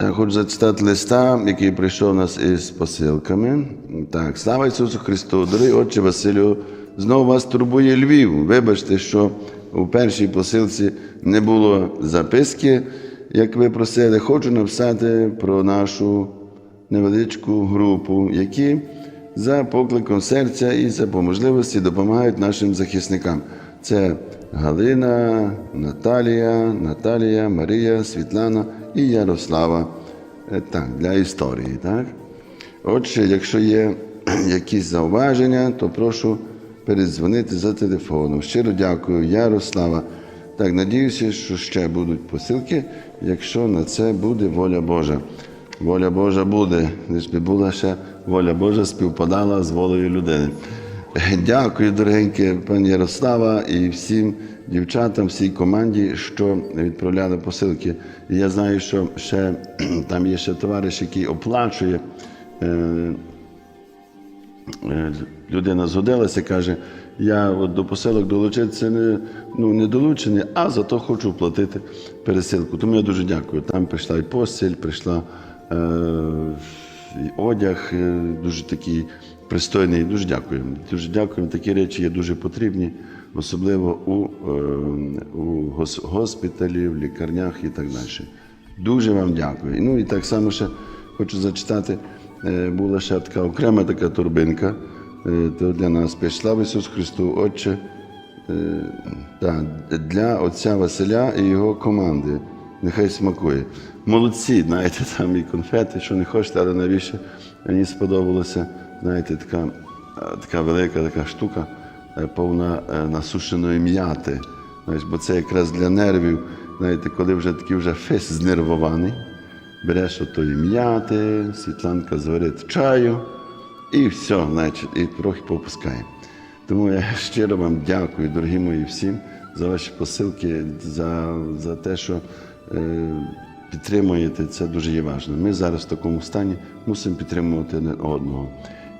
Я хочу зачитати листа, який прийшов нас із посилками. Так, слава Ісусу Христу, дорогий отче Василю, знову вас турбує Львів. Вибачте, що у першій посилці не було записки, як ви просили. Хочу написати про нашу невеличку групу, які за покликом серця і за по можливості допомагають нашим захисникам. Це Галина, Наталія, Наталія, Марія, Світлана і Ярослава. Е, Так, для історії, так? Отже, якщо є якісь зауваження, то прошу передзвонити за телефоном. Щиро дякую, Ярослава. Так, надіюся, що ще будуть посилки, якщо на це буде воля Божа. Воля Божа буде, лиш би була ще воля Божа співпадала з волею людини. Дякую, дорогеньке пані Ярослава, і всім дівчатам, всій команді, що відправляли посилки. Я знаю, що ще там є ще товариш, який оплачує. Е, Е, людина згодилася, каже, я от до посилок долучитися не, ну, не долучений, а зато хочу платити пересилку. Тому я дуже дякую. Там прийшла і постіль, прийшла е, одяг, е, дуже такий пристойний. Дуже дякую. Дуже дякую. Такі речі є дуже потрібні, особливо у, е, у гос- госпіталі, в лікарнях і так далі. Дуже вам дякую. Ну і так само ще хочу зачитати. Е, Була ще така окрема така торбинка. е, То для нас слава Ісус Христу, Отче, та, для отця Василя і його команди. Нехай смакує. Молодці, знаєте, там і конфети, що не хочете, але навіщо мені сподобалося, знаєте, така, е, така велика така штука, е, повна е, насушеної м'яти. Бо це якраз для нервів, знаєте, коли вже такий вже фес знервований, береш отої м'яти, Світланка зварить чаю і все, значить, і трохи попускає. Тому я щиро вам дякую, дорогі мої всім, за ваші посилки, за, за те, що е, підтримуєте. Це дуже є важливо. Ми зараз в такому стані мусимо підтримувати один одного.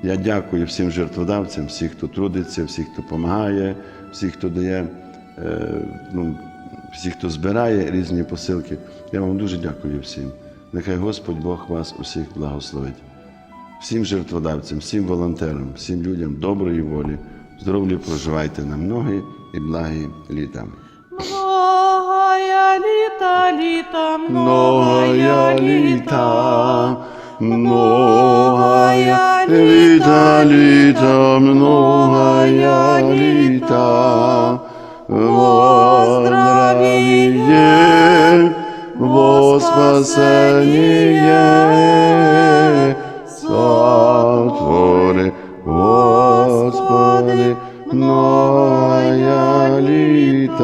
Я дякую всім жертводавцям, всіх, хто трудиться, всіх, хто допомагає, всіх, хто дає, е, ну, всіх, хто збирає різні посилки. Я вам дуже дякую всім. Нехай Господь Бог вас усіх благословить. Всім жертводавцям, всім волонтерам, всім людям доброї волі, здоров'я проживайте на многі і благі літа. Многая літа, літа, многая літа, многая літа, літа, многая літа. Воздравіє, во спасеніє, многое летом.